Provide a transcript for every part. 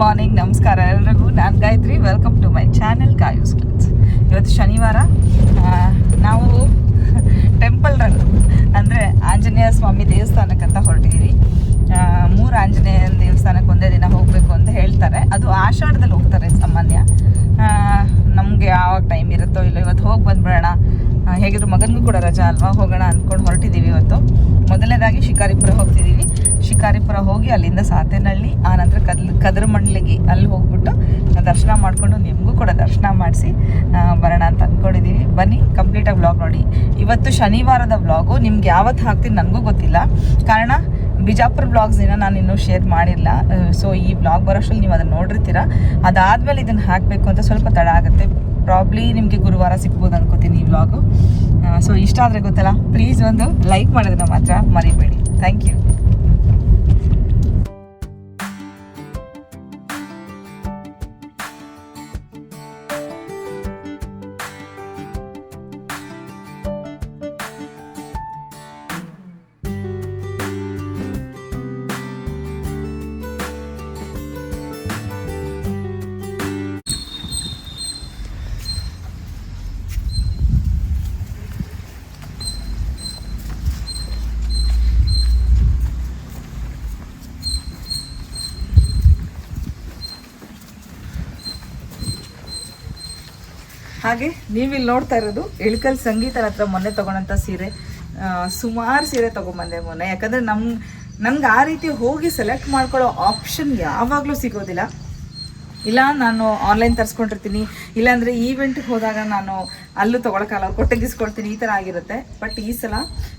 Morning, ನಮಸ್ಕಾರ ಎಲ್ರಿಗೂ. ನಾನು Gayatri welcome to my channel ಕಾಯೂಸ್ ಕ್ಲಿನ್ಸ್ ಇವತ್ತು ಶನಿವಾರ. ನಾವು ಟೆಂಪಲ್ ರನ್ ಅಂದರೆ ಆಂಜನೇಯ ಸ್ವಾಮಿ ದೇವಸ್ಥಾನಕ್ಕಂತ ಹೊರಟಿದ್ದೀವಿ ಮೂರು ಆಂಜನೇಯ ದೇವಸ್ಥಾನಕ್ಕೆ ಒಂದೇ ದಿನ ಹೋಗಬೇಕು ಅಂತ ಹೇಳ್ತಾರೆ. ಅದು ಆಷಾಢದಲ್ಲಿ ಹೋಗ್ತಾರೆ, ಸಾಮಾನ್ಯ. ನಮಗೆ ಯಾವಾಗ ಟೈಮ್ ಇರುತ್ತೋ ಇಲ್ಲ, ಇವತ್ತು ಹೋಗಿ ಬಂದ್ಬಿಡೋಣ. ಹೇಗಿದ್ರು ಮಗನಿಗೂ ಕೂಡ ರಜಾ ಅಲ್ವಾ? ಹೋಗೋಣ ಅಂದ್ಕೊಂಡು ಹೊರಟಿದ್ದೀವಿ ಇವತ್ತು. ಮೊದಲನೇದಾಗಿ ಶಿಕಾರಿಪುರ ಹೋಗ್ತಿದ್ದೀವಿ ಶಿಕಾರಿಪುರ ಹೋಗಿ ಅಲ್ಲಿಂದ ಸಾತೇನಹಳ್ಳಿ ಆನಂತರ ಕದ್ಲ ಕದ್ರಮಂಡ್ಲಿಗೆ ಅಲ್ಲಿ ಹೋಗ್ಬಿಟ್ಟು ದರ್ಶನ ಮಾಡಿಕೊಂಡು ನಿಮಗೂ ಕೂಡ ದರ್ಶನ ಮಾಡಿಸಿ ಬರೋಣ ಅಂತ ಅಂದ್ಕೊಂಡಿದ್ದೀವಿ ಬನ್ನಿ, ಕಂಪ್ಲೀಟಾಗಿ ವ್ಲಾಗ್ ನೋಡಿ. ಇವತ್ತು ಶನಿವಾರದ ವ್ಲಾಗು ನಿಮ್ಗೆ ಯಾವತ್ತು ಹಾಕ್ತೀನಿ ನನಗೂ ಗೊತ್ತಿಲ್ಲ. ಕಾರಣ ಬಿಜಾಪುರ ಬ್ಲಾಗ್ಸ್ ದಿನ ನಾನು ಇನ್ನೂ ಶೇರ್ ಮಾಡಿಲ್ಲ. ಸೊ ಈ ಬ್ಲಾಗ್ ಬರೋಷ್ಟರಲ್ಲಿ ನೀವು ಅದನ್ನು ನೋಡಿರ್ತೀರ. ಅದಾದಮೇಲೆ ಇದನ್ನು ಹಾಕಬೇಕು ಅಂತ ಸ್ವಲ್ಪ ತಡ ಆಗುತ್ತೆ. ಪ್ರಾಬ್ಲಿ ನಿಮಗೆ ಗುರುವಾರ ಸಿಗ್ಬೋದು ಅನ್ಕೋತೀನಿ ಈ ವ್ಲಾಗು ಸೊ ಇಷ್ಟ ಆದರೆ ಗೊತ್ತಲ್ಲ ಪ್ಲೀಸ್ ಒಂದು ಲೈಕ್ ಮಾಡೋದನ್ನ ಮಾತ್ರ ಮರಿಬೇಡಿ. ಥ್ಯಾಂಕ್ ಯು ಹಾಗೆ ನೀವಿಲ್ಲಿ ನೋಡ್ತಾ ಇರೋದು ಇಳ್ಕಲ್ ಸಂಗೀತನ ಹತ್ರ ಮೊನ್ನೆ ತಗೊಂಡಂಥ ಸೀರೆ. ಸುಮಾರು ಸೀರೆ ತೊಗೊಂಬಂದೆ ಮೊನ್ನೆ. ಯಾಕಂದರೆ ನಮ್ಮ ನನಗೆ ಆ ರೀತಿ ಹೋಗಿ ಸೆಲೆಕ್ಟ್ ಮಾಡ್ಕೊಳ್ಳೋ ಆಪ್ಷನ್ ಯಾವಾಗಲೂ ಸಿಗೋದಿಲ್ಲ. ಇಲ್ಲ, ನಾನು ಆನ್ಲೈನ್ ತರಿಸ್ಕೊಂಡಿರ್ತೀನಿ. ಇಲ್ಲಾಂದರೆ ಈವೆಂಟ್ಗೆ ಹೋದಾಗ ನಾನು ಅಲ್ಲೂ ತೊಗೊಳಕ್ಕಾಗಲ್ಲ, ಅವ್ರು ಕೊಟ್ಟಗಿಸ್ಕೊಳ್ತೀನಿ, ಈ ಥರ ಆಗಿರುತ್ತೆ. ಬಟ್ ಈ ಸಲ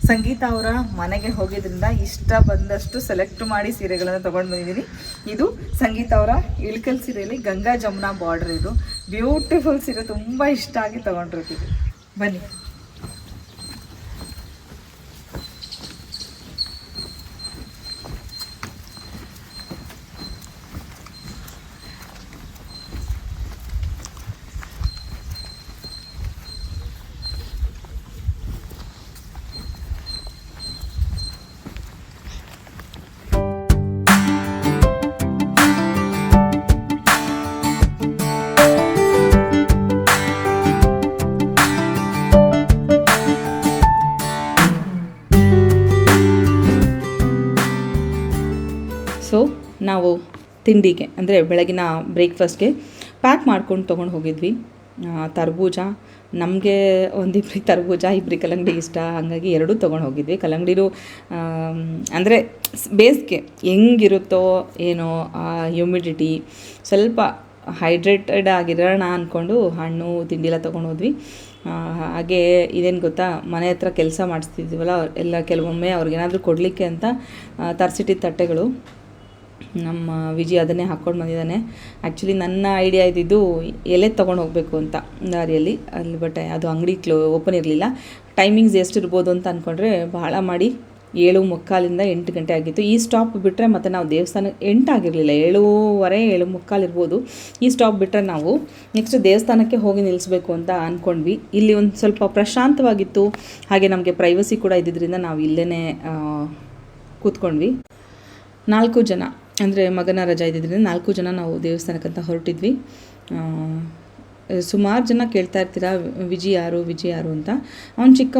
ಸಂಗೀತ ಅವರ ಮನೆಗೆ ಹೋಗಿದ್ರಿಂದ ಇಷ್ಟ ಬಂದಷ್ಟು ಸೆಲೆಕ್ಟ್ ಮಾಡಿ ಸೀರೆಗಳನ್ನು ತೊಗೊಂಡು ಬಂದಿದ್ದೀನಿ ಇದು ಸಂಗೀತ ಅವರ ಇಳ್ಕಲ್ ಸೀರೆಯಲ್ಲಿ ಗಂಗಾ ಜಮುನಾ ಬಾರ್ಡರ್ ಇದು. ಬ್ಯೂಟಿಫುಲ್ ಸೀರೆ ತುಂಬ ಇಷ್ಟ ಆಗಿ ತೊಗೊಂಡಿರ್ತೀವಿ. ಬನ್ನಿ. ತಿಂಡಿಗೆ ಅಂದರೆ ಬೆಳಗಿನ ಬ್ರೇಕ್ಫಾಸ್ಟ್ಗೆ ಪ್ಯಾಕ್ ಮಾಡ್ಕೊಂಡು ತೊಗೊಂಡು ಹೋಗಿದ್ವಿ. ತರಬೂಜ. ನಮಗೆ ಒಂದಿಬ್ರಿಗೆ ತರ್ಬೂಜ ಇಬ್ರಿ ಕಲ್ಲಂಗಡಿ ಇಷ್ಟ. ಹಾಗಾಗಿ ಎರಡೂ ತೊಗೊಂಡು ಹೋಗಿದ್ವಿ. ಕಲ್ಲಂಗಡಿರು ಅಂದರೆ ಬೇಸಿಗೆ ಹೆಂಗಿರುತ್ತೋ ಏನೋ ಹ್ಯೂಮಿಡಿಟಿ ಸ್ವಲ್ಪ ಹೈಡ್ರೇಟೆಡ್ ಆಗಿರೋಣ ಅಂದ್ಕೊಂಡು ಹಣ್ಣು ತಿಂಡಿ ಎಲ್ಲ ತೊಗೊಂಡು ಹೋದ್ವಿ. ಆ, ಹಾಗೆ ಇದೇನು ಗೊತ್ತಾ ಮನೆ ಹತ್ರ ಕೆಲಸ ಮಾಡಿಸ್ತಿದ್ವಲ್ಲ ಎಲ್ಲ ಕೆಲವೊಮ್ಮೆ ಅವ್ರಿಗೇನಾದರೂ ಕೊಡಲಿಕ್ಕೆ ಅಂತ ಆ, ತರಿಸಿಟ್ಟಿದ್ದ ತಟ್ಟೆಗಳು. ನಮ್ಮ ವಿಜಿ ಅದನ್ನೇ ಹಾಕ್ಕೊಂಡು ಬಂದಿದ್ದಾನೆ. ಆ್ಯಕ್ಚುಲಿ ನನ್ನ ಐಡಿಯಾ ಇದ್ದಿದ್ದು ಎಲೆ ತೊಗೊಂಡು ಹೋಗಬೇಕು ಅಂತ ದಾರಿಯಲ್ಲಿ. ಅಲ್ಲಿ ಬಟ್ ಅದು ಅಂಗಡಿ ಕ್ಲೋ ಓಪನ್ ಇರಲಿಲ್ಲ. ಟೈಮಿಂಗ್ಸ್ ಎಷ್ಟು ಇರ್ಬೋದು ಅಂತ ಅಂದ್ಕೊಂಡ್ರೆ ಭಾಳ ಮಾಡಿ ಏಳು ಮುಕ್ಕಾಲಿಂದ ಎಂಟು ಗಂಟೆ ಆಗಿತ್ತು. ಈ ಸ್ಟಾಪ್ ಬಿಟ್ಟರೆ ಮತ್ತು ನಾವು ದೇವಸ್ಥಾನ ಎಂಟಾಗಿರಲಿಲ್ಲ ಏಳೂವರೆ, ಏಳು ಮುಕ್ಕಾಲು ಇರ್ಬೋದು. ಈ ಸ್ಟಾಪ್ ಬಿಟ್ಟರೆ ನಾವು ನೆಕ್ಸ್ಟ್ ದೇವಸ್ಥಾನಕ್ಕೆ ಹೋಗಿ ನಿಲ್ಲಿಸ್ಬೇಕು ಅಂತ ಅಂದ್ಕೊಂಡ್ವಿ ಇಲ್ಲಿ ಒಂದು ಸ್ವಲ್ಪ ಪ್ರಶಾಂತವಾಗಿತ್ತು. ಹಾಗೆ ನಮಗೆ ಪ್ರೈವಸಿ ಕೂಡ ಇದ್ದಿದ್ದರಿಂದ ನಾವು ಇಲ್ಲೇ ಕೂತ್ಕೊಂಡ್ವಿ. ನಾಲ್ಕು ಜನ. ಅಂದರೆ ಮಗನ ರಜಾ ಇದ್ದಿದ್ದರಿಂದ ನಾಲ್ಕು ಜನ ನಾವು ದೇವಸ್ಥಾನಕ್ಕಂತ ಹೊರಟಿದ್ವಿ. ಸುಮಾರು ಜನ ಕೇಳ್ತಾ ಇರ್ತೀರ, ವಿಜಿ ಯಾರು ವಿಜಿ ಯಾರು ಅಂತ. ಅವ್ನು ಚಿಕ್ಕ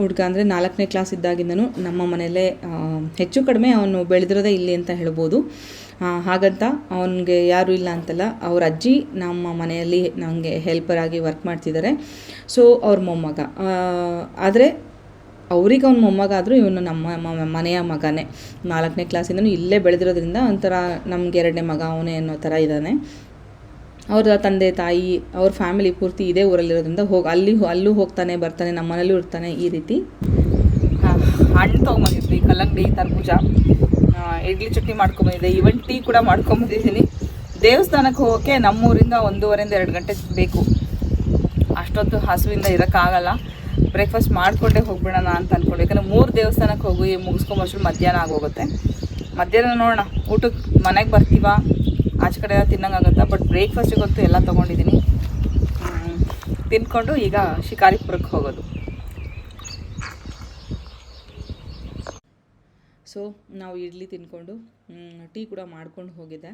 ಹುಡುಗ ಅಂದರೆ ನಾಲ್ಕನೇ ಕ್ಲಾಸ್ ಇದ್ದಾಗಿಂದನು ನಮ್ಮ ಮನೆಯಲ್ಲೇ ಹೆಚ್ಚು ಕಡಿಮೆ ಅವನು ಬೆಳೆದಿರೋದೇ ಇಲ್ಲಿ ಅಂತ ಹೇಳ್ಬೋದು. ಹಾಗಂತ ಅವನಿಗೆ ಯಾರೂ ಇಲ್ಲ ಅಂತಲ್ಲ, ಅವ್ರ ಅಜ್ಜಿ ನಮ್ಮ ಮನೆಯಲ್ಲಿ ನನಗೆ ಹೆಲ್ಪರ್ ಆಗಿ ವರ್ಕ್ ಮಾಡ್ತಿದ್ದಾರೆ. ಸೊ ಅವ್ರ ಮೊಮ್ಮಗ. ಆದರೆ ಅವ್ರಿಗೆ ಅವ್ನ ಮೊಮ್ಮಗ ಆದರೂ ಇವನು ನಮ್ಮ ಮನೆಯ ಮಗನೇ. ನಾಲ್ಕನೇ ಕ್ಲಾಸಿಂದನೂ ಇಲ್ಲೇ ಬೆಳೆದಿರೋದ್ರಿಂದ ಒಂಥರ ನಮ್ಗೆ ಎರಡನೇ ಮಗ ಅವನೇ ಅನ್ನೋ ಥರ ಇದ್ದಾನೆ. ಅವರ ತಂದೆ, ತಾಯಿ, ಅವ್ರ ಫ್ಯಾಮಿಲಿ ಪೂರ್ತಿ ಇದೇ ಊರಲ್ಲಿರೋದ್ರಿಂದ ಹೋಗಿ, ಅಲ್ಲಿ ಅಲ್ಲೂ ಹೋಗ್ತಾನೆ, ಬರ್ತಾನೆ ನಮ್ಮ ಮನೇಲೂ ಇರ್ತಾನೆ ಈ ರೀತಿ. ಹಣ್ಣು ತೊಗೊಂಬಂದಿದ್ವಿ, ಕಲ್ಲಂಗಡಿ, ತರ್ಬೂಜ. ಇಡ್ಲಿ ಚಟ್ನಿ ಮಾಡ್ಕೊಂಬಂದಿದ್ದೆ, ಈವನ್ ಟೀ ಕೂಡ ಮಾಡ್ಕೊಂಬಂದಿದ್ದೀನಿ. ದೇವಸ್ಥಾನಕ್ಕೆ ಹೋಗೋಕ್ಕೆ ನಮ್ಮೂರಿಂದ ಒಂದೂವರೆಯಿಂದ ಎರಡು ಗಂಟೆ ಬೇಕು. ಅಷ್ಟೊತ್ತು ಹಸುವಿಂದ ಇರೋಕ್ಕಾಗಲ್ಲ. ಬ್ರೇಕ್ಫಾಸ್ಟ್ ಮಾಡಿಕೊಂಡೇ ಹೋಗ್ಬಿಡೋಣ ಅಂತ ಅಂದ್ಕೊಂಡು ಯಾಕಂದರೆ ಮೂರು ದೇವಸ್ಥಾನಕ್ಕೆ ಹೋಗಿ ಮುಗಿಸ್ಕೊಂಬಷ್ಟು ಮಧ್ಯಾಹ್ನ ಆಗೋಗುತ್ತೆ. ಮಧ್ಯಾಹ್ನ ನೋಡೋಣ. ಊಟಕ್ಕೆ ಮನೆಗೆ ಬರ್ತೀವ? ಆಚೆ ಕಡೆ ತಿನ್ನಂಗಾಗತ್ತಾ ಬಟ್ ಬ್ರೇಕ್ಫಾಸ್ಟಿಗಂತೂ ಎಲ್ಲ ತೊಗೊಂಡಿದ್ದೀನಿ. ತಿನ್ಕೊಂಡು ಈಗ ಶಿಕಾರಿಪುರಕ್ಕೆ ಹೋಗೋದು. ಸೊ ನಾವು ಇಡ್ಲಿ ತಿಂದ್ಕೊಂಡು ಟೀ ಕೂಡ ಮಾಡ್ಕೊಂಡು ಹೋಗಿದ್ದೆ.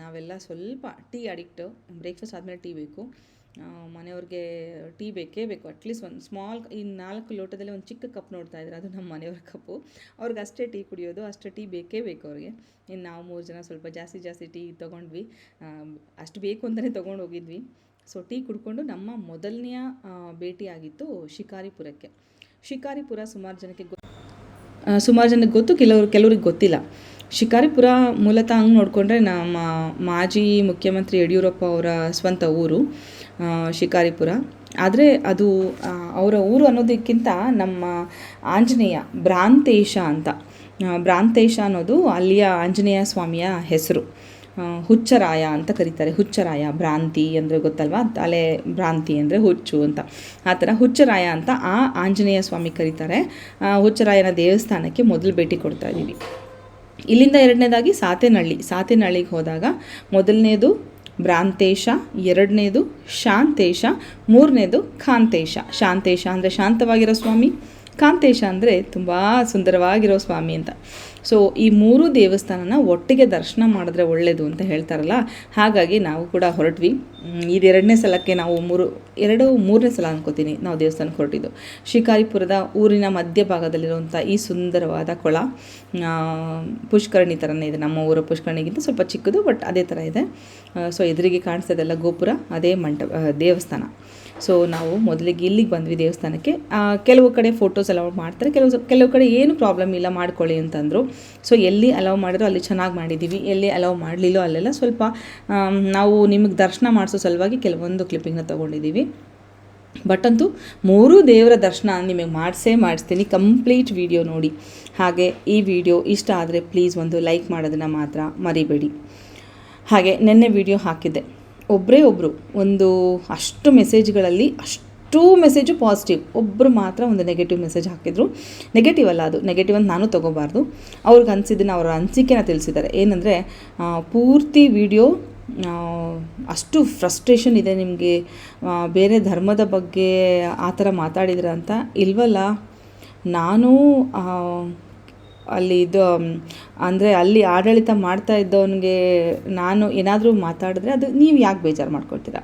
ನಾವೆಲ್ಲ ಸ್ವಲ್ಪ ಟೀ ಅಡಿಕ್ಟು. ಬ್ರೇಕ್ಫಾಸ್ಟ್ ಆದಮೇಲೆ ಟೀ ಬೇಕು. ಮನೆಯವ್ರಿಗೆ ಟೀ ಬೇಕೇ ಬೇಕು. ಅಟ್ಲೀಸ್ಟ್ ಒಂದು ಸ್ಮಾಲ್ ಈ ನಾಲ್ಕು ಲೋಟದಲ್ಲಿ ಒಂದು ಚಿಕ್ಕ ಕಪ್ ನೋಡ್ತಾ ಇದ್ದಾರೆ ಅದು ನಮ್ಮ ಮನೆಯವ್ರ ಕಪ್ಪು ಅವ್ರಿಗೆ ಅಷ್ಟೇ ಟೀ ಕುಡಿಯೋದು, ಅಷ್ಟೇ ಟೀ ಬೇಕೇ ಬೇಕು ಅವ್ರಿಗೆ. ಇನ್ನು ನಾವು ಮೂರು ಜನ ಸ್ವಲ್ಪ ಜಾಸ್ತಿ ಜಾಸ್ತಿ ಟೀ ತೊಗೊಂಡ್ವಿ. ಅಷ್ಟು ಬೇಕು ಅಂತಲೇ ತೊಗೊಂಡು ಹೋಗಿದ್ವಿ. ಸೊ ಟೀ ಕುಡ್ಕೊಂಡು ನಮ್ಮ ಮೊದಲನೆಯ ಭೇಟಿ ಆಗಿತ್ತು ಶಿಕಾರಿಪುರಕ್ಕೆ. ಶಿಕಾರಿಪುರ ಸುಮಾರು ಜನಕ್ಕೆ ಗೊ ಸುಮಾರು ಜನಕ್ಕೆ ಗೊತ್ತು, ಕೆಲವರು, ಕೆಲವ್ರಿಗೆ ಗೊತ್ತಿಲ್ಲ. ಶಿಕಾರಿಪುರ ಮೂಲತಃ ಹಂಗೆ ನೋಡಿಕೊಂಡ್ರೆ ನಮ್ಮ ಮಾಜಿ ಮುಖ್ಯಮಂತ್ರಿ ಯಡಿಯೂರಪ್ಪ ಅವರ ಸ್ವಂತ ಊರು. ಶಿಕಾರಿಪುರ. ಆದರೆ ಅದು ಅವರ ಊರು ಅನ್ನೋದಕ್ಕಿಂತ ನಮ್ಮ ಆಂಜನೇಯ ಭ್ರಾಂತೇಶ ಅಂತ. ಭ್ರಾಂತೇಶ ಅನ್ನೋದು ಅಲ್ಲಿಯ ಆಂಜನೇಯ ಸ್ವಾಮಿಯ ಹೆಸರು. ಹುಚ್ಚರಾಯ ಅಂತ ಕರೀತಾರೆ. ಹುಚ್ಚರಾಯ, ಭ್ರಾಂತಿ ಅಂದರೆ ಗೊತ್ತಲ್ವಾ? ತಲೆ ಭ್ರಾಂತಿ ಅಂದರೆ ಹುಚ್ಚು ಅಂತ. ಆ ಥರ ಹುಚ್ಚರಾಯ ಅಂತ ಆ ಆಂಜನೇಯ ಸ್ವಾಮಿ ಕರೀತಾರೆ. ಹುಚ್ಚರಾಯನ ದೇವಸ್ಥಾನಕ್ಕೆ ಮೊದಲು ಭೇಟಿ ಕೊಡ್ತಾ ಇದ್ದೀವಿ. ಇಲ್ಲಿಂದ ಎರಡನೇದಾಗಿ ಸಾತೇನಹಳ್ಳಿ. ಸಾತೇನಹಳ್ಳಿಗೆ ಹೋದಾಗ ಮೊದಲನೇದು ಭ್ರಾಂತೇಶ, ಎರಡನೇದು ಶಾಂತೇಶ, ಮೂರನೇದು ಕಾಂತೇಶ. ಶಾಂತೇಶ ಅಂದರೆ ಶಾಂತವಾಗಿರೋ ಸ್ವಾಮಿ, ಕಾಂತೇಶ ಅಂದರೆ ತುಂಬ ಸುಂದರವಾಗಿರೋ ಸ್ವಾಮಿ ಅಂತ. ಸೊ ಈ ಮೂರು ದೇವಸ್ಥಾನನ ಒಟ್ಟಿಗೆ ದರ್ಶನ ಮಾಡಿದ್ರೆ ಒಳ್ಳೆಯದು ಅಂತ ಹೇಳ್ತಾರಲ್ಲ, ಹಾಗಾಗಿ ನಾವು ಕೂಡ ಹೊರಟ್ವಿ. ಇದೆರಡನೇ ಸಲಕ್ಕೆ ನಾವು ಮೂರು, ಎರಡು, ಮೂರನೇ ಸಲ ಅನ್ಕೋತೀನಿ ನಾವು ದೇವಸ್ಥಾನಕ್ಕೆ ಹೊರಟಿದ್ದು. ಶಿಕಾರಿಪುರದ ಊರಿನ ಮಧ್ಯಭಾಗದಲ್ಲಿರುವಂಥ ಈ ಸುಂದರವಾದ ಕೊಳ ಪುಷ್ಕರಣಿ ಥರನೇ ಇದೆ. ನಮ್ಮ ಊರ ಪುಷ್ಕರಣಿಗಿಂತ ಸ್ವಲ್ಪ ಚಿಕ್ಕದು, ಬಟ್ ಅದೇ ಥರ ಇದೆ. ಸೊ, ಎದುರಿಗೆ ಕಾಣಿಸ್ತದೆಲ್ಲ ಗೋಪುರ, ಅದೇ ಮಂಟಪ ದೇವಸ್ಥಾನ. ಸೊ, ನಾವು ಮೊದಲಿಗೆ ಇಲ್ಲಿಗೆ ಬಂದ್ವಿ ದೇವಸ್ಥಾನಕ್ಕೆ. ಕೆಲವು ಕಡೆ ಫೋಟೋಸ್ ಎಲ್ಲ ಮಾಡ್ತಾರೆ. ಕೆಲವು ಕೆಲವು ಕಡೆ ಏನು ಪ್ರಾಬ್ಲಮ್ ಇಲ್ಲ ಮಾಡ್ಕೊಳ್ಳಿ ಅಂತಂದರು. ಸೊ ಎಲ್ಲಿ ಅಲೌ ಮಾಡಿದ್ರು ಅಲ್ಲಿ ಚೆನ್ನಾಗಿ ಮಾಡಿದ್ದೀವಿ ಎಲ್ಲಿ ಅಲೌ ಮಾಡಲಿಲ್ಲೋ ಅಲ್ಲೆಲ್ಲ ಸ್ವಲ್ಪ ನಾವು ನಿಮಗೆ ದರ್ಶನ ಮಾಡಿಸೋ ಸಲುವಾಗಿ ಕೆಲವೊಂದು ಕ್ಲಿಪ್ಪಿಂಗ್ನ ತೊಗೊಂಡಿದ್ದೀವಿ ಬಟ್ ಅಂತೂ ಮೂರೂ ದೇವರ ದರ್ಶನ ನಿಮಗೆ ಮಾಡಿಸೇ ಮಾಡಿಸ್ತೀನಿ. ಕಂಪ್ಲೀಟ್ ವಿಡಿಯೋ ನೋಡಿ. ಹಾಗೆ ಈ ವಿಡಿಯೋ ಇಷ್ಟ ಆದರೆ ಪ್ಲೀಸ್ ಒಂದು ಲೈಕ್ ಮಾಡೋದನ್ನು ಮಾತ್ರ ಮರಿಬೇಡಿ. ಹಾಗೆ ನಿನ್ನೆ ವಿಡಿಯೋ ಹಾಕಿದ್ದೆ. ಒಬ್ಬರೇ ಒಬ್ಬರು ಒಂದು ಅಷ್ಟು ಮೆಸೇಜ್ಗಳಲ್ಲಿ ಅಷ್ಟು ಮೆಸೇಜು ಪಾಸಿಟಿವ್ ಒಬ್ಬರು ಮಾತ್ರ ಒಂದು ನೆಗೆಟಿವ್ ಮೆಸೇಜ್ ಹಾಕಿದ್ರು. ನೆಗೆಟಿವ್ ಅಲ್ಲ ಅದು. ನೆಗೆಟಿವ್ ಅಂತ ನಾನು ತೊಗೋಬಾರ್ದು. ಅವ್ರಿಗೆ ಅನಿಸಿದ್ದನ್ನು ಅವರ ಅನಿಸಿಕೆನ ತಿಳಿಸಿದ್ದಾರೆ. ಏನಂದರೆ ಪೂರ್ತಿ ವಿಡಿಯೋ ಅಷ್ಟು ಫ್ರಸ್ಟ್ರೇಷನ್ ಇದೆ ನಿಮಗೆ. ಬೇರೆ ಧರ್ಮದ ಬಗ್ಗೆ ಆ ಥರ ಮಾತಾಡಿದ್ರ ಅಂತ ಇಲ್ವಲ್ಲ? ನಾನು ಅಲ್ಲಿ ಇದು, ಅಂದರೆ ಅಲ್ಲಿ ಆಡಳಿತ ಮಾಡ್ತಾ ಇದ್ದವನಿಗೆ ನಾನು ಏನಾದರೂ ಮಾತಾಡಿದ್ರೆ ಅದು ನೀವು ಯಾಕೆ ಬೇಜಾರು ಮಾಡ್ಕೊಳ್ತೀರಾ?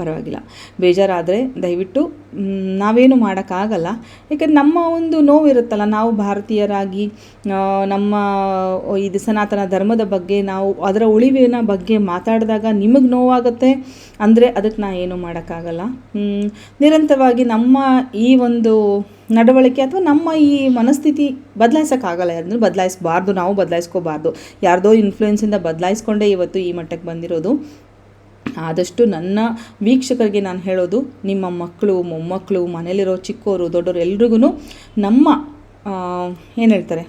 ಪರವಾಗಿಲ್ಲ. ಬೇಜಾರಾದರೆ ದಯವಿಟ್ಟು ನಾವೇನು ಮಾಡೋಕ್ಕಾಗಲ್ಲ. ಯಾಕಂದ್ರೆ ನಮ್ಮ ಒಂದು ನೋವಿರುತ್ತಲ್ಲ, ನಾವು ಭಾರತೀಯರಾಗಿ ನಮ್ಮ ಇದು ಸನಾತನ ಧರ್ಮದ ಬಗ್ಗೆ ನಾವು ಅದರ ಉಳಿವಿನ ಬಗ್ಗೆ ಮಾತಾಡಿದಾಗ ನಿಮಗೆ ನೋವಾಗುತ್ತೆ? ಅಂದರೆ ಅದಕ್ಕೆ ನಾ ಏನು ಮಾಡೋಕ್ಕಾಗಲ್ಲ. ನಿರಂತರವಾಗಿ ನಮ್ಮ ಈ ಒಂದು ನಡವಳಿಕೆ ಅಥವಾ ನಮ್ಮ ಈ ಮನಸ್ಥಿತಿ ಬದಲಾಯಿಸೋಕ್ಕಾಗಲ್ಲ. ಅಂದರೆ ಬದಲಾಯಿಸಬಾರ್ದು, ನಾವು ಬದಲಾಯಿಸ್ಕೋಬಾರ್ದು. ಯಾರ್ದೋ ಇನ್ಫ್ಲೂಯೆನ್ಸಿಂದ ಬದಲಾಯಿಸ್ಕೊಂಡೇ ಇವತ್ತು ಈ ಮಟ್ಟಕ್ಕೆ ಬಂದಿರೋದು. ಆದಷ್ಟು ನನ್ನ ವೀಕ್ಷಕರಿಗೆ ನಾನು ಹೇಳೋದು ನಿಮ್ಮ ಮಕ್ಕಳು ಮೊಮ್ಮಕ್ಕಳು ಮನೇಲಿರೋ ಚಿಕ್ಕವರು ದೊಡ್ಡವರು ಎಲ್ರಿಗೂ ನಮ್ಮ ಏನು ಹೇಳ್ತಾರೆ?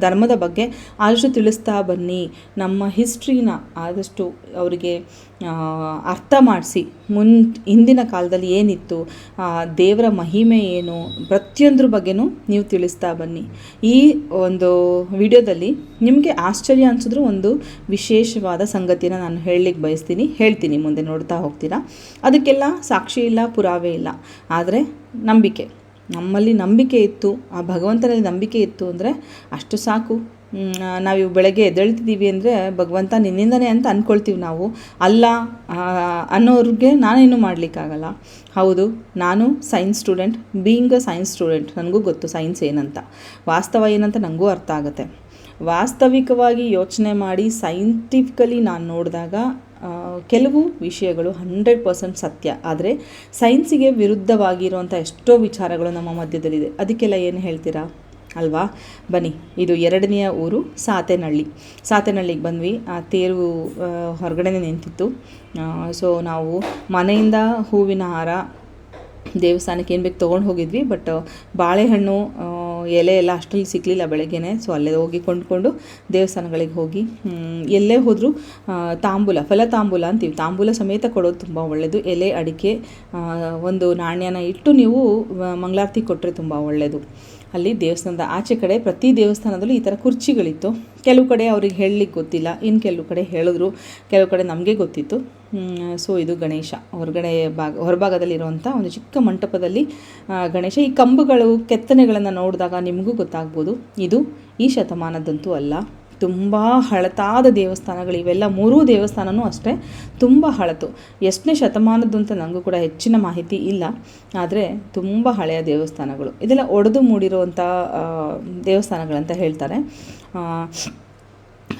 ಧರ್ಮದ ಬಗ್ಗೆ ಆದಷ್ಟು ತಿಳಿಸ್ತಾ ಬನ್ನಿ. ನಮ್ಮ ಹಿಸ್ಟ್ರಿನ ಆದಷ್ಟು ಅವರಿಗೆ ಅರ್ಥ ಮಾಡಿಸಿ. ಮುನ್, ಹಿಂದಿನ ಕಾಲದಲ್ಲಿ ಏನಿತ್ತು? ದೇವರ ಮಹಿಮೆ ಏನು? ಪ್ರತಿಯೊಂದ್ರ ಬಗ್ಗೆನೂ ನೀವು ತಿಳಿಸ್ತಾ ಬನ್ನಿ. ಈ ಒಂದು ವಿಡಿಯೋದಲ್ಲಿ ನಿಮಗೆ ಆಶ್ಚರ್ಯ ಅನಿಸಿದ್ರು ಒಂದು ವಿಶೇಷವಾದ ಸಂಗತಿನ ನಾನು ಹೇಳಲಿಕ್ಕೆ ಬಯಸ್ತೀನಿ. ಹೇಳ್ತೀನಿ, ಮುಂದೆ ನೋಡ್ತಾ ಹೋಗ್ತೀರಾ? ಅದಕ್ಕೆಲ್ಲ ಸಾಕ್ಷಿ ಇಲ್ಲ, ಪುರಾವೆ ಇಲ್ಲ. ಆದರೆ ನಂಬಿಕೆ. ನಮ್ಮಲ್ಲಿ ನಂಬಿಕೆ ಇತ್ತು, ಆ ಭಗವಂತನಲ್ಲಿ ನಂಬಿಕೆ ಇತ್ತು ಅಂದರೆ ಅಷ್ಟು ಸಾಕು. ನಾವು ಬೆಳಗ್ಗೆ ಎದ್ದೇಳ್ತಿದ್ದೀವಿ ಅಂದರೆ ಭಗವಂತ ನಿನ್ನಿಂದನೇ ಅಂತ ಅಂದ್ಕೊಳ್ತೀವಿ ನಾವು. ಅಲ್ಲ ಅನ್ನೋರಿಗೆ ನಾನೇನು ಮಾಡಲಿಕ್ಕಾಗಲ್ಲ. ಹೌದು, ನಾನು science student, being a science student, ನನಗೂ ಗೊತ್ತು ಸೈನ್ಸ್ ಏನಂತ. ವಾಸ್ತವ ಏನಂತ ನನಗೂ ಅರ್ಥ ಆಗುತ್ತೆ. ವಾಸ್ತವಿಕವಾಗಿ ಯೋಚನೆ ಮಾಡಿ, ಸೈಂಟಿಫಿಕಲಿ ನಾನು ನೋಡಿದಾಗ ಕೆಲವು ವಿಷಯಗಳು ಹಂಡ್ರೆಡ್ ಪರ್ಸೆಂಟ್ ಸತ್ಯ. ಆದರೆ ಸೈನ್ಸಿಗೆ ವಿರುದ್ಧವಾಗಿರುವಂಥ ಎಷ್ಟೋ ವಿಚಾರಗಳು ನಮ್ಮ ಮಧ್ಯದಲ್ಲಿದೆ. ಅದಕ್ಕೆಲ್ಲ ಏನು ಹೇಳ್ತೀರಾ? ಅಲ್ವಾ? ಬನ್ನಿ, ಇದು ಎರಡನೆಯ ಊರು ಸಾತೆನಳ್ಳಿ. ಸಾತೆನಳ್ಳಿಗೆ ಬಂದ್ವಿ. ಆ ತೇರು ಹೊರಗಡೆ ನಿಂತಿತ್ತು. ಸೊ ನಾವು ಮನೆಯಿಂದ ಹೂವಿನ ಹಾರ ದೇವಸ್ಥಾನಕ್ಕೆ ಏನು ಬೇಕು ತೊಗೊಂಡು ಹೋಗಿದ್ವಿ. ಬಟ್ ಬಾಳೆಹಣ್ಣು ಎಲೆ ಎಲ್ಲ ಅಷ್ಟರಲ್ಲಿ ಸಿಕ್ಕಲಿಲ್ಲ ಬೆಳಗ್ಗೆನೆ. ಸೊ ಅಲ್ಲೇ ಹೋಗಿ ಕೊಂಡ್ಕೊಂಡು ದೇವಸ್ಥಾನಗಳಿಗೆ ಹೋಗಿ ಎಲ್ಲೇ ಹೋದರೂ ತಾಂಬೂಲ, ಫಲ ತಾಂಬೂಲ ಅಂತೀವಿ. ತಾಂಬೂಲ ಸಮೇತ ಕೊಡೋದು ತುಂಬ ಒಳ್ಳೆಯದು ಎಲೆ, ಅಡಿಕೆ ಒಂದು ನಾಣ್ಯನ ಇಟ್ಟು ನೀವು ಮಂಗಳಾರತಿ ಕೊಟ್ಟರೆ ತುಂಬ ಒಳ್ಳೆಯದು ಅಲ್ಲಿ ದೇವಸ್ಥಾನದ ಆಚೆ ಕಡೆ ಪ್ರತಿ ದೇವಸ್ಥಾನದಲ್ಲೂ ಈ ಥರ ಕುರ್ಚಿಗಳಿತ್ತು. ಕೆಲವು ಕಡೆ ಅವ್ರಿಗೆ ಹೇಳಲಿಕ್ಕೆ ಗೊತ್ತಿಲ್ಲ. ಇನ್ನು ಕೆಲವು ಕಡೆ ಹೇಳಿದ್ರು. ಕೆಲವು ಕಡೆ ನಮಗೆ ಗೊತ್ತಿತ್ತು. ಸೊ ಇದು ಗಣೇಶ. ಹೊರಗಡೆ ಭಾಗ ಹೊರಭಾಗದಲ್ಲಿರುವಂಥ ಒಂದು ಚಿಕ್ಕ ಮಂಟಪದಲ್ಲಿ ಗಣೇಶ. ಈ ಕಂಬಗಳು, ಕೆತ್ತನೆಗಳನ್ನು ನೋಡಿದಾಗ ನಿಮಗೂ ಗೊತ್ತಾಗ್ಬೋದು. ಇದು ಈ ಶತಮಾನದಂತೂ ಅಲ್ಲ. ತುಂಬ ಹಳತಾದ ದೇವಸ್ಥಾನಗಳು ಇವೆಲ್ಲ. ಮೂರೂ ದೇವಸ್ಥಾನವೂ ಅಷ್ಟೇ. ತುಂಬ ಹಳತು. ಎಷ್ಟನೇ ಶತಮಾನದ್ದು ಅಂತ ನನಗೂ ಕೂಡ ಹೆಚ್ಚಿನ ಮಾಹಿತಿ ಇಲ್ಲ. ಆದರೆ ತುಂಬ ಹಳೆಯ ದೇವಸ್ಥಾನಗಳು. ಇದೆಲ್ಲ ಒಡೆದು ಮೂಡಿರುವಂಥ ದೇವಸ್ಥಾನಗಳಂತ ಹೇಳ್ತಾರೆ.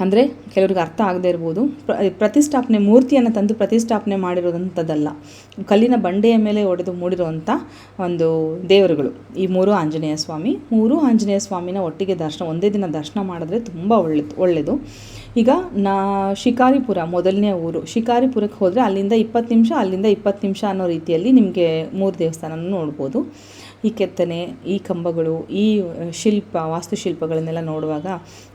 ಅಂದರೆ ಕೆಲವ್ರಿಗೆ ಅರ್ಥ ಆಗದೇ ಇರ್ಬೋದು. ಪ್ರ- ಪ್ರತಿಷ್ಠಾಪನೆ, ಮೂರ್ತಿಯನ್ನು ತಂದು ಪ್ರತಿಷ್ಠಾಪನೆ ಮಾಡಿರೋದಂಥದ್ದಲ್ಲ ಕಲ್ಲಿನ ಬಂಡೆಯ ಮೇಲೆ ಒಡೆದು ಮೂಡಿರುವಂಥ ಒಂದು ದೇವರುಗಳು. ಈ ಮೂರು ಆಂಜನೇಯ ಸ್ವಾಮಿ. ಮೂರು ಆಂಜನೇಯ ಸ್ವಾಮಿನ ಒಟ್ಟಿಗೆ ದರ್ಶನ, ಒಂದೇ ದಿನ ದರ್ಶನ ಮಾಡಿದ್ರೆ ತುಂಬ ಒಳ್ಳೆದು ಒಳ್ಳೆಯದು ಈಗ ನಾ, ಶಿಕಾರಿಪುರ, ಮೊದಲನೇ ಊರು. ಶಿಕಾರಿಪುರಕ್ಕೆ ಹೋದರೆ ಅಲ್ಲಿಂದ ಇಪ್ಪತ್ತು ನಿಮಿಷ, ಅಲ್ಲಿಂದ ಇಪ್ಪತ್ತು ನಿಮಿಷ ಅನ್ನೋ ರೀತಿಯಲ್ಲಿ ನಿಮಗೆ ಮೂರು ದೇವಸ್ಥಾನವನ್ನು ನೋಡ್ಬೋದು. ಈ ಕೆತ್ತನೆ, ಈ ಕಂಬಗಳು, ಈ ಶಿಲ್ಪ, ವಾಸ್ತುಶಿಲ್ಪಗಳನ್ನೆಲ್ಲ ನೋಡುವಾಗ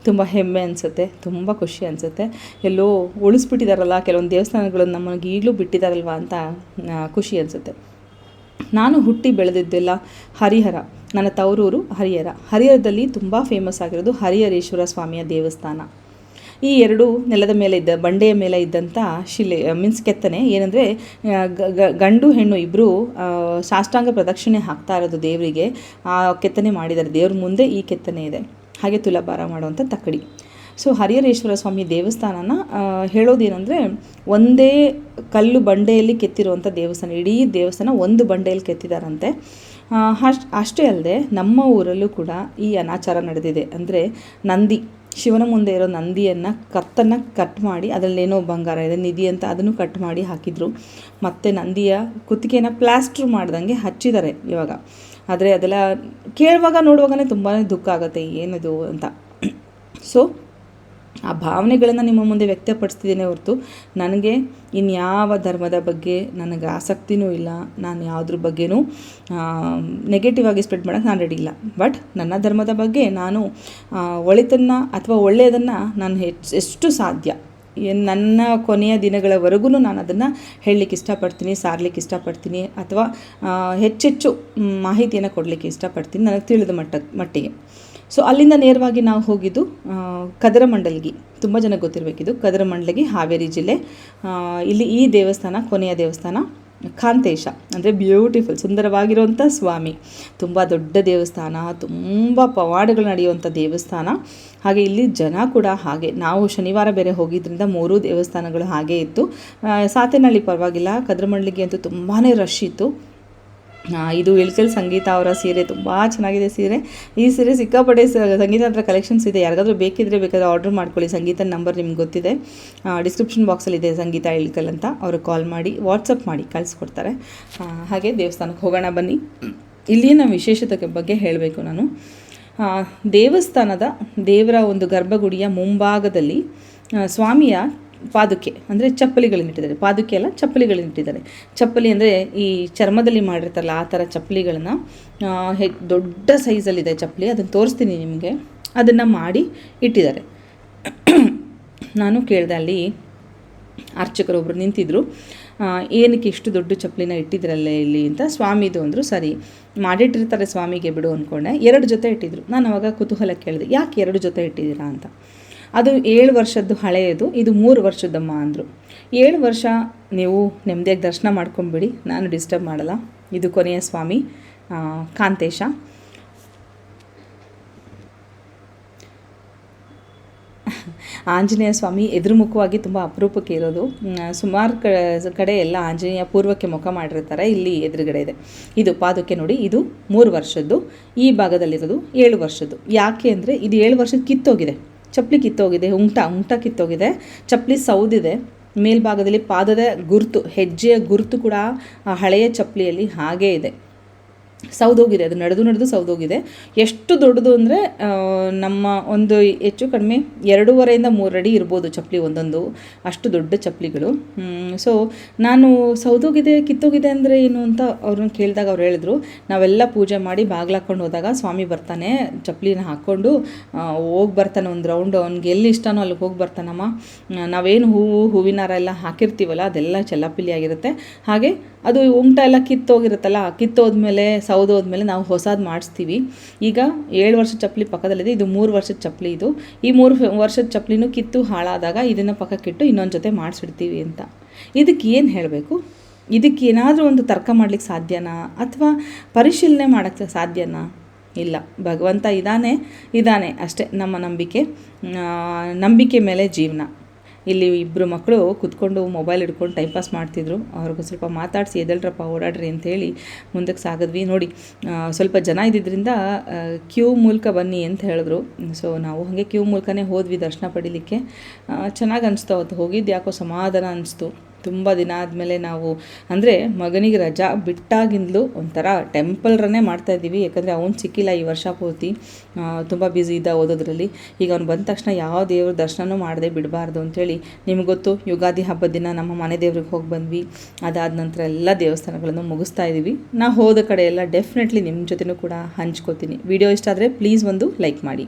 ತುಂಬ ಹೆಮ್ಮೆ ಅನಿಸುತ್ತೆ, ತುಂಬ ಖುಷಿ ಅನಿಸುತ್ತೆ. ಎಲ್ಲೋ ಉಳಿಸ್ಬಿಟ್ಟಿದಾರಲ್ಲ, ಕೆಲವೊಂದು ದೇವಸ್ಥಾನಗಳನ್ನು ನಮಗೆ ಈಗಲೂ ಬಿಟ್ಟಿದ್ದಾರಲ್ವ ಅಂತ ಖುಷಿ ಅನಿಸುತ್ತೆ. ನಾನು ಹುಟ್ಟಿ ಬೆಳೆದಿದ್ದೆಲ್ಲ ಹರಿಹರ, ನನ್ನ ತವರೂರು ಹರಿಹರ. ಹರಿಹರದಲ್ಲಿ ತುಂಬ ಫೇಮಸ್ ಆಗಿರೋದು ಹರಿಹರೇಶ್ವರ ಸ್ವಾಮಿಯ ದೇವಸ್ಥಾನ. ಈ ಎರಡು ನೆಲದ ಮೇಲೆ ಇದ್ದ, ಬಂಡೆಯ ಮೇಲೆ ಇದ್ದಂಥ ಶಿಲೆ ಮೀನ್ಸ್ ಕೆತ್ತನೆ ಏನಂದರೆ ಗಂಡು ಹೆಣ್ಣು ಇಬ್ಬರು ಸಾಷ್ಟಾಂಗ ಪ್ರದಕ್ಷಿಣೆ ಹಾಕ್ತಾ ಇರೋದು ದೇವರಿಗೆ. ಆ ಕೆತ್ತನೆ ಮಾಡಿದ್ದಾರೆ. ದೇವ್ರ ಮುಂದೆ ಈ ಕೆತ್ತನೆ ಇದೆ. ಹಾಗೆ ತುಲಾಭಾರ ಮಾಡುವಂಥ ತಕ್ಕಡಿ. ಸೊ ಹರಿಹರೇಶ್ವರ ಸ್ವಾಮಿ ದೇವಸ್ಥಾನನ ಹೇಳೋದೇನಂದರೆ, ಒಂದೇ ಕಲ್ಲು ಬಂಡೆಯಲ್ಲಿ ಕೆತ್ತಿರುವಂಥ ದೇವಸ್ಥಾನ. ಇಡೀ ದೇವಸ್ಥಾನ ಒಂದು ಬಂಡೆಯಲ್ಲಿ ಕೆತ್ತಿದಾರಂತೆ. ಅಷ್ಟೇ ಅಲ್ಲದೆ ನಮ್ಮ ಊರಲ್ಲೂ ಕೂಡ ಈ ಅನಾಚಾರ ನಡೆದಿದೆ. ಅಂದರೆ ನಂದಿ. ಶಿವನ ಮುಂದೆ ಇರೋ ನಂದಿಯನ್ನು ಕತ್ತನ್ನು ಕಟ್ ಮಾಡಿ ಅದರಲ್ಲೇನೋ ಬಂಗಾರ ಇದೆ, ನಿಧಿ ಅಂತ ಅದನ್ನು ಕಟ್ ಮಾಡಿ ಹಾಕಿದರು. ಮತ್ತು ನಂದಿಯ ಕುತ್ತಿಗೆನ ಪ್ಲಾಸ್ಟ್ರ್ ಮಾಡ್ದಂಗೆ ಹಚ್ಚಿದ್ದಾರೆ ಇವಾಗ. ಆದರೆ ಅದೆಲ್ಲ ಕೇಳುವಾಗ ನೋಡುವಾಗಲೇ ತುಂಬಾ ದುಃಖ ಆಗುತ್ತೆ, ಏನದು ಅಂತ. ಸೊ ಆ ಭಾವನೆಗಳನ್ನು ನಿಮ್ಮ ಮುಂದೆ ವ್ಯಕ್ತಪಡಿಸ್ತಿದ್ದೇನೆ ಹೊರತು ನನಗೆ ಇನ್ಯಾವ ಧರ್ಮದ ಬಗ್ಗೆ ನನಗೆ ಆಸಕ್ತಿನೂ ಇಲ್ಲ, ನಾನು ಯಾವುದ್ರ ಬಗ್ಗೆನೂ ನೆಗೆಟಿವ್ ಆಗಿ ಸ್ಪ್ರೆಡ್ ಮಾಡೋಕ್ಕೆ ನಾನು ರೆಡಿ ಇಲ್ಲ. ಬಟ್ ನನ್ನ ಧರ್ಮದ ಬಗ್ಗೆ ನಾನು ಒಳಿತನ್ನು ಅಥವಾ ಒಳ್ಳೆಯದನ್ನು ನಾನು ಹೆಚ್ಚು ಎಷ್ಟು ಸಾಧ್ಯ? ನನ್ನ ಕೊನೆಯ ದಿನಗಳವರೆಗೂ ನಾನು ಅದನ್ನು ಹೇಳಲಿಕ್ಕೆ ಇಷ್ಟಪಡ್ತೀನಿ, ಸಾರ್ಲಿಕ್ಕೆ ಇಷ್ಟಪಡ್ತೀನಿ ಅಥವಾ ಹೆಚ್ಚೆಚ್ಚು ಮಾಹಿತಿಯನ್ನು ಕೊಡಲಿಕ್ಕೆ ಇಷ್ಟಪಡ್ತೀನಿ ನನಗೆ ತಿಳಿದ ಮಟ್ಟ ಮಟ್ಟಿಗೆ. ಸೊ ಅಲ್ಲಿಂದ ನೇರವಾಗಿ ನಾವು ಹೋಗಿದ್ದು ಕದರಮಂಡಲ್ಗಿ ತುಂಬ ಜನ ಗೊತ್ತಿರಬೇಕಿದು. ಕದರಮಂಡಲಗಿ ಹಾವೇರಿ ಜಿಲ್ಲೆ. ಇಲ್ಲಿ ಈ ದೇವಸ್ಥಾನ, ಕೊನೆಯ ದೇವಸ್ಥಾನ, ಕಾಂತೇಶ. ಅಂದರೆ ಬ್ಯೂಟಿಫುಲ್ ಸುಂದರವಾಗಿರುವಂಥ ಸ್ವಾಮಿ. ತುಂಬ ದೊಡ್ಡ ದೇವಸ್ಥಾನ, ತುಂಬ ಪವಾಡಗಳು ನಡೆಯುವಂಥ ದೇವಸ್ಥಾನ. ಹಾಗೆ ಇಲ್ಲಿ ಜನ ಕೂಡ ಹಾಗೆ. ನಾವು ಶನಿವಾರ ಬೇರೆ ಹೋಗಿದ್ದರಿಂದ ಮೂರೂ ದೇವಸ್ಥಾನಗಳು ಹಾಗೆ ಇತ್ತು. ಸಾತೆನಳ್ಳಿ ಪರವಾಗಿಲ್ಲ. ಕದ್ರಮಂಡ್ಲಿಗೆ ಅಂತೂ ತುಂಬಾ ರಶ್ ಇತ್ತು. ಇದು ಇಳ್ಕಲ್ ಸಂಗೀತ ಅವರ ಸೀರೆ ತುಂಬ ಚೆನ್ನಾಗಿದೆ ಸೀರೆ. ಈ ಸೀರೆ ಸಿಕ್ಕಾಪಟ್ಟೆ ಸಂಗೀತ ಹತ್ರ ಕಲೆಕ್ಷನ್ಸ್ ಇದೆ. ಯಾರಿಗಾದ್ರೂ ಬೇಕಿದ್ರೆ ಬೇಕಾದ್ರೆ ಆರ್ಡರ್ ಮಾಡ್ಕೊಳ್ಳಿ. ಸಂಗೀತ ನಂಬರ್ ನಿಮ್ಗೆ ಗೊತ್ತಿದೆ. ಡಿಸ್ಕ್ರಿಪ್ಷನ್ ಬಾಕ್ಸಲ್ಲಿದೆ ಸಂಗೀತ ಇಳ್ಕಲ್ ಅಂತ. ಅವ್ರು ಕಾಲ್ ಮಾಡಿ ವಾಟ್ಸಪ್ ಮಾಡಿ ಕಳಿಸ್ಕೊಡ್ತಾರೆ. ಹಾಗೆ ದೇವಸ್ಥಾನಕ್ಕೆ ಹೋಗೋಣ ಬನ್ನಿ. ಇಲ್ಲಿನ ವಿಶೇಷತೆ ಬಗ್ಗೆ ಹೇಳಬೇಕು ನಾನು. ದೇವಸ್ಥಾನದ ದೇವರ ಒಂದು ಗರ್ಭಗುಡಿಯ ಮುಂಭಾಗದಲ್ಲಿ ಸ್ವಾಮಿಯ ಪಾದುಕೆ, ಅಂದರೆ ಚಪ್ಪಲಿಗಳನ್ನಿಟ್ಟಿದ್ದಾರೆ ಪಾದುಕೆ ಅಲ್ಲ ಚಪ್ಪಲಿಗಳನ್ನಿಟ್ಟಿದ್ದಾರೆ ಚಪ್ಪಲಿ ಅಂದರೆ ಈ ಚರ್ಮದಲ್ಲಿ ಮಾಡಿರ್ತಾರಲ್ಲ, ಆ ಥರ ಚಪ್ಪಲಿಗಳನ್ನ ಹೆ, ದೊಡ್ಡ ಸೈಜಲ್ಲಿದೆ ಚಪ್ಪಲಿ. ಅದನ್ನು ತೋರಿಸ್ತೀನಿ ನಿಮಗೆ. ಅದನ್ನು ಮಾಡಿ ಇಟ್ಟಿದ್ದಾರೆ. ನಾನು ಕೇಳಿದೆ ಅಲ್ಲಿ ಅರ್ಚಕರೊಬ್ಬರು ನಿಂತಿದ್ದರು ಏನಕ್ಕೆ ಇಷ್ಟು ದೊಡ್ಡ ಚಪ್ಪಲಿನ ಇಟ್ಟಿದ್ರಲ್ಲೇ ಇಲ್ಲಿ ಅಂತ. ಸ್ವಾಮಿದು ಅಂದರು, ಸರಿ, ಮಾಡಿಟ್ಟಿರ್ತಾರೆ ಸ್ವಾಮಿಗೆ ಬಿಡು ಅಂದ್ಕೊಂಡೆ ಎರಡು ಜೊತೆ ಇಟ್ಟಿದ್ರು. ನಾನು ಅವಾಗ ಕುತೂಹಲ ಕೇಳಿದೆ, ಯಾಕೆ ಎರಡು ಜೊತೆ ಇಟ್ಟಿದ್ದೀರಾ ಅಂತ. ಅದು ಏಳು ವರ್ಷದ್ದು ಹಳೆಯದು, ಇದು ಮೂರು ವರ್ಷದ್ದಮ್ಮ ಅಂದರು. ಏಳು ವರ್ಷ ನೀವು ನೆಮ್ಮದಿಯಾಗಿ ದರ್ಶನ ಮಾಡ್ಕೊಂಬಿಡಿ, ನಾನು ಡಿಸ್ಟರ್ಬ್ ಮಾಡಲ್ಲ. ಇದು ಕೊನೆಯ ಸ್ವಾಮಿ ಕಾಂತೇಶ. ಆಂಜನೇಯ ಸ್ವಾಮಿ ಎದುರುಮುಖವಾಗಿ ತುಂಬ ಅಪರೂಪಕ್ಕೆ ಇರೋದು. ಸುಮಾರು ಕಡೆ ಎಲ್ಲ ಆಂಜನೇಯ ಪೂರ್ವಕ್ಕೆ ಮುಖ ಮಾಡಿರ್ತಾರೆ, ಇಲ್ಲಿ ಎದುರುಗಡೆ ಇದೆ. ಇದು ಪಾದಕ್ಕೆ ನೋಡಿ, ಇದು ಮೂರು ವರ್ಷದ್ದು. ಈ ಭಾಗದಲ್ಲಿರೋದು ಏಳು ವರ್ಷದ್ದು. ಯಾಕೆ ಅಂದರೆ ಇದು ಏಳು ವರ್ಷದ ಕಿತ್ತೋಗಿದೆ. ಚಪ್ಪಲಿ ಕಿತ್ತೋಗಿದೆ ಉಂಗ್ಟ ಉಂಗ್ಟ ಕಿತ್ತೋಗಿದೆ. ಚಪ್ಪಲಿ ಸೌದಿದೆ. ಮೇಲ್ಭಾಗದಲ್ಲಿ ಪಾದದ ಗುರುತು, ಹೆಜ್ಜೆಯ ಗುರುತು ಕೂಡ ಆ ಹಳೆಯ ಚಪ್ಪಲಿಯಲ್ಲಿ ಹಾಗೇ ಇದೆ. ಸೌದೋಗಿದೆ, ಅದು ನಡೆದು ನಡೆದು ಸೌದೋಗಿದೆ. ಎಷ್ಟು ದೊಡ್ಡದು ಅಂದರೆ ನಮ್ಮ ಒಂದು ಹೆಚ್ಚು ಕಡಿಮೆ ಎರಡೂವರೆಯಿಂದ ಮೂರು ಅಡಿ ಇರ್ಬೋದು ಚಪ್ಪಲಿ ಒಂದೊಂದು, ಅಷ್ಟು ದೊಡ್ಡ ಚಪ್ಪಲಿಗಳು. ಸೊ ನಾನು ಸೌದೋಗಿದೆ, ಕಿತ್ತೋಗಿದೆ ಅಂದರೆ ಏನು ಅಂತ ಅವ್ರನ್ನ ಕೇಳಿದಾಗ ಅವ್ರು ಹೇಳಿದ್ರು. ನಾವೆಲ್ಲ ಪೂಜೆ ಮಾಡಿ ಬಾಗಿಲು ಹಾಕ್ಕೊಂಡು ಹೋದಾಗ ಸ್ವಾಮಿ ಬರ್ತಾನೆ, ಚಪ್ಪಲಿನ ಹಾಕ್ಕೊಂಡು ಹೋಗಿ ಬರ್ತಾನೆ ಒಂದು ರೌಂಡ್ ಅವ್ನಿಗೆ ಎಲ್ಲಿ ಇಷ್ಟನೋ ಅಲ್ಲಿಗೆ ಹೋಗಿ ಬರ್ತಾನಮ್ಮ. ನಾವೇನು ಹೂವು ಹೂವಿನಾರ ಎಲ್ಲ ಹಾಕಿರ್ತೀವಲ್ಲ, ಅದೆಲ್ಲ ಚೆಲ್ಲಪಿಲ್ಲಿ ಆಗಿರುತ್ತೆ. ಹಾಗೆ ಅದು ಉಂಟ ಎಲ್ಲ ಕಿತ್ತೋಗಿರುತ್ತಲ್ಲ, ಕಿತ್ತೋದ್ಮೇಲೆ ಸೌದೋದ್ಮೇಲೆ ನಾವು ಹೊಸದು ಮಾಡಿಸ್ತೀವಿ. ಈಗ ಏಳು ವರ್ಷದ ಚಪ್ಪಲಿ ಪಕ್ಕದಲ್ಲಿದೆ, ಇದು ಮೂರು ವರ್ಷದ ಚಪ್ಪಲಿ ಇದು. ಈ ಮೂರು ವರ್ಷದ ಚಪ್ಪಲಿನೂ ಕಿತ್ತು ಹಾಳಾದಾಗ ಇದನ್ನು ಪಕ್ಕಕ್ಕಿಟ್ಟು ಇನ್ನೊಂದು ಜೊತೆ ಮಾಡಿಸಿಡ್ತೀವಿ ಅಂತ. ಇದಕ್ಕೆ ಏನು ಹೇಳಬೇಕು? ಇದಕ್ಕೆ ಏನಾದರೂ ಒಂದು ತರ್ಕ ಮಾಡ್ಲಿಕ್ಕೆ ಸಾಧ್ಯನಾ? ಅಥವಾ ಪರಿಶೀಲನೆ ಮಾಡೋಕ್ಕೆ ಸಾಧ್ಯನಾ? ಇಲ್ಲ. ಭಗವಂತ ಇದ್ದಾನೆ ಇದ್ದಾನೆ ಅಷ್ಟೇ ನಮ್ಮ ನಂಬಿಕೆ. ನಂಬಿಕೆ ಮೇಲೆ ಜೀವನ. ಇಲ್ಲಿ ಇಬ್ಬರು ಮಕ್ಕಳು ಕುತ್ಕೊಂಡು ಮೊಬೈಲ್ ಹಿಡ್ಕೊಂಡು ಟೈಮ್ ಪಾಸ್ ಮಾಡ್ತಿದ್ರು. ಅವ್ರಿಗೂ ಸ್ವಲ್ಪ ಮಾತಾಡಿಸಿ, ಎದಳ್ರಪ್ಪ ಓಡಾಡ್ರಿ ಅಂತೇಳಿ ಮುಂದಕ್ಕೆ ಸಾಗಿದ್ವಿ. ನೋಡಿ ಸ್ವಲ್ಪ ಜನ ಇದ್ದಿದ್ದರಿಂದ ಕ್ಯೂ ಮೂಲಕ ಬನ್ನಿ ಅಂತ ಹೇಳಿದ್ರು. ಸೊ ನಾವು ಹಾಗೆ ಕ್ಯೂ ಮೂಲಕನೇ ಹೋದ್ವಿ ದರ್ಶನ ಪಡಿಲಿಕ್ಕೆ. ಚೆನ್ನಾಗಿ ಅನಿಸ್ತು, ಅವತ್ತು ಹೋಗಿದ್ದು ಯಾಕೋ ಸಮಾಧಾನ ಅನಿಸ್ತು. ತುಂಬ ದಿನ ಆದಮೇಲೆ ನಾವು, ಅಂದರೆ ಮಗನಿಗೆ ರಜಾ ಬಿಟ್ಟಾಗಿಂದಲೂ ಒಂಥರ ಟೆಂಪಲ್ ರನ್ನೇ ಮಾಡ್ತಾ ಇದ್ದೀವಿ. ಯಾಕಂದರೆ ಅವ್ನು ಸಿಕ್ಕಿಲ್ಲ ಈ ವರ್ಷ ಪೂರ್ತಿ. ತುಂಬ ಬ್ಯುಸಿ ಇದ್ದ ಓದೋದ್ರಲ್ಲಿ. ಈಗ ಅವ್ನು ಬಂದ ತಕ್ಷಣ ಯಾವ ದೇವ್ರ ದರ್ಶನವೂ ಮಾಡದೆ ಬಿಡಬಾರ್ದು ಅಂಥೇಳಿ ನಿಮ್ಗೆ ಗೊತ್ತು, ಯುಗಾದಿ ಹಬ್ಬದ ದಿನ ನಮ್ಮ ಮನೆ ದೇವ್ರಿಗೆ ಹೋಗಿ ಬಂದ್ವಿ. ಅದಾದ ನಂತರ ಎಲ್ಲ ದೇವಸ್ಥಾನಗಳನ್ನು ಮುಗಿಸ್ತಾ ಇದ್ದೀವಿ. ನಾ ಹೋದ ಕಡೆ ಎಲ್ಲ ಡೆಫಿನೆಟ್ಲಿ ನಿಮ್ಮ ಜೊತೆನೂ ಕೂಡ ಹಂಚ್ಕೋತೀನಿ. ವಿಡಿಯೋ ಇಷ್ಟ ಆದರೆ ಪ್ಲೀಸ್ ಒಂದು ಲೈಕ್ ಮಾಡಿ.